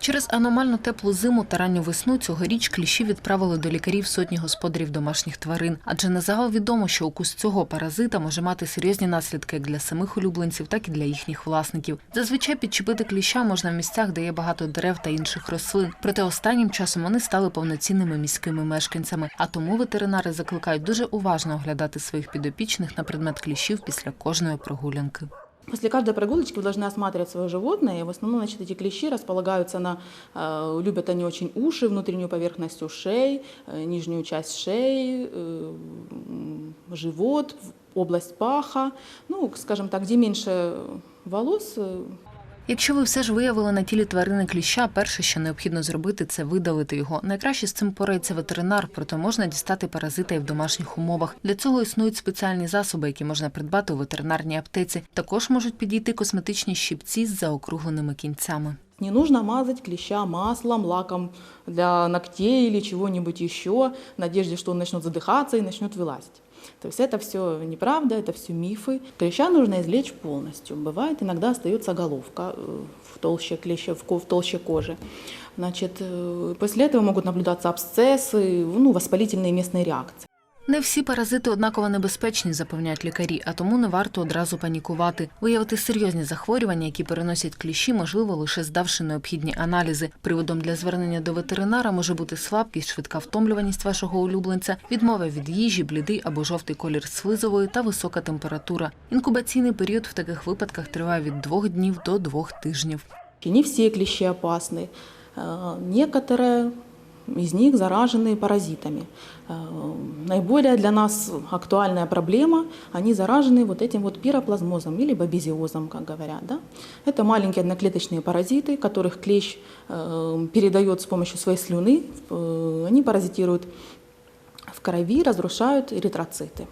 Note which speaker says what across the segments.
Speaker 1: Через аномально теплу зиму та ранню весну цьогоріч кліщі відправили до лікарів сотні господарів домашніх тварин. Адже на загал відомо, що укус цього паразита може мати серйозні наслідки як для самих улюбленців, так і для їхніх власників. Зазвичай підчепити кліща можна в місцях, де є багато дерев та інших рослин. Проте останнім часом вони стали повноцінними міськими мешканцями. А тому ветеринари закликають дуже уважно оглядати своїх підопічних на предмет кліщів після кожної прогулянки.
Speaker 2: После каждой прогулочки вы должны осматривать свое животное. И в основном, значит, эти клещи располагаются на, э, любят они очень уши, внутреннюю поверхность ушей, э, нижнюю часть шеи, э, м, живот, в- область паха. Ну, скажем так, где меньше волос, э,
Speaker 1: Якщо ви все ж виявили на тілі тварини кліща, перше, що необхідно зробити, це видалити його. Найкраще з цим порається ветеринар, проте можна дістати паразита і в домашніх умовах. Для цього існують спеціальні засоби, які можна придбати у ветеринарній аптеці. Також можуть підійти косметичні щипці з заокругленими кінцями.
Speaker 2: Не нужно мазать клеща маслом, лаком для ногтей или чего-нибудь еще, в надежде, что он начнет задыхаться и начнет вылазить. То есть это все неправда, это все мифы. Клеща нужно извлечь полностью. Бывает, иногда остается головка э, в толще клеща, в ко- в толще кожи. Значит, э, после этого могут наблюдаться абсцессы, ну, воспалительные местные реакции.
Speaker 1: Не всі паразити однаково небезпечні, запевняють лікарі, а тому не варто одразу панікувати. Виявити серйозні захворювання, які переносять кліщі, можливо лише здавши необхідні аналізи. Приводом для звернення до ветеринара може бути слабкість, швидка втомлюваність вашого улюбленця, відмова від їжі, блідий або жовтий колір слизової та висока температура. Інкубаційний період в таких випадках триває від двох днів до двох тижнів.
Speaker 2: И Не все клещи опасны. Э, Некоторые из них заражены паразитами. Э, Наиболее для нас актуальная проблема, они заражены вот этим вот пироплазмозом или бабезиозом, как говорят. Да? Это маленькие одноклеточные паразиты, которых клещ э, передает с помощью своей слюны. Э, Они паразитируют в крови, разрушают эритроциты.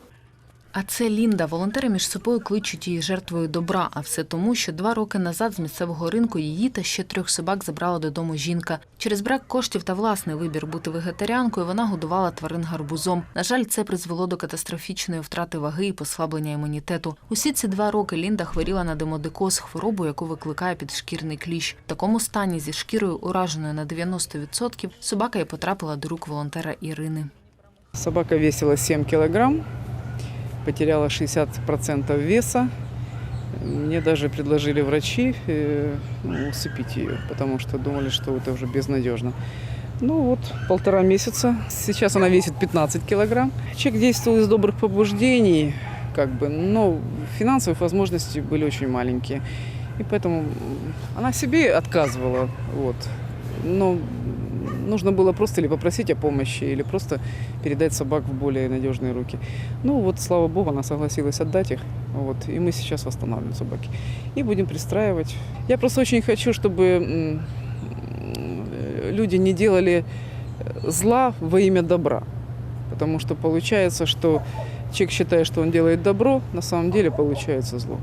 Speaker 1: А це Лінда. Волонтери між собою кличуть її жертвою добра. А все тому, що два роки назад з місцевого ринку її та ще трьох собак забрала додому жінка. Через брак коштів та власний вибір бути вегетаріанкою вона годувала тварин гарбузом. На жаль, це призвело до катастрофічної втрати ваги і послаблення імунітету. Усі ці два роки Лінда хворіла на демодикоз, хворобу, яку викликає підшкірний кліщ. В такому стані зі шкірою ураженою на 90% собака й потрапила до рук волонтера Ірини.
Speaker 3: Собака весила 7 килограмм, потеряла 60% веса. Мне даже предложили врачи э, ну, усыпить ее, потому что думали, что это уже безнадежно. Ну вот, полтора месяца. Сейчас она весит 15 килограмм. Человек действовал из добрых побуждений, как бы, но финансовые возможности были очень маленькие. И поэтому м, она себе отказывала. Вот. Но нужно было просто или попросить о помощи, или просто передать собак в более надежные руки. Ну вот, слава богу, она согласилась отдать их. Вот, и мы сейчас восстанавливаем собаки. И будем пристраивать. Я просто очень хочу, чтобы люди не делали э, зла во имя добра. Потому что получается, что человек считает, что он делает добро, на самом деле получается зло.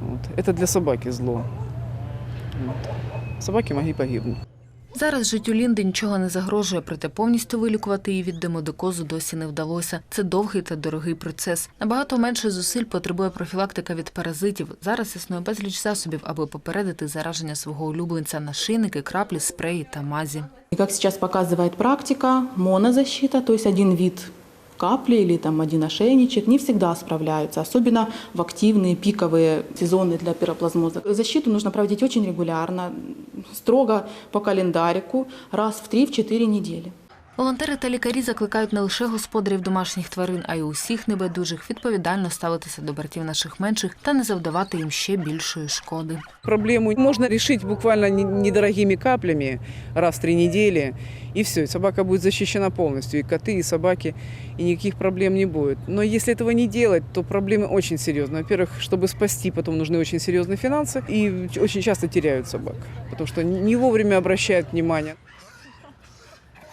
Speaker 3: Вот. Это для собаки зло. Вот. Собаки могли погибнуть.
Speaker 1: Зараз життю Лінди нічого не загрожує, проте повністю вилікувати її від демодикозу досі не вдалося. Це довгий та дорогий процес. Набагато менше зусиль потребує профілактика від паразитів. Зараз існує безліч засобів, аби попередити зараження свого улюбленця нашийники, краплі, спреї та мазі.
Speaker 2: И как сейчас показывает практика, монозащита, то есть один вид капли или там один ошейничек, не всегда справляются, особенно в активные пиковые сезоны для пироплазмоза. Защиту нужно проводить очень регулярно, строго по календарику, раз в 3-4 недели.
Speaker 1: Волонтери та лікарі закликають не лише господарів домашніх тварин, а й усіх небайдужих відповідально ставитися до братів наших менших та не завдавати їм ще більшої шкоди.
Speaker 3: Проблему можно решить буквально не- недорогими каплями раз в три недели, и все, и собака будет защищена полностью, и коты, и собаки, и никаких проблем не будет. Но если этого не делать, то проблемы очень серьезные. Во-первых, чтобы спасти, потом нужны очень серьезные финансы, и очень часто теряют собак, потому что не вовремя обращают внимание.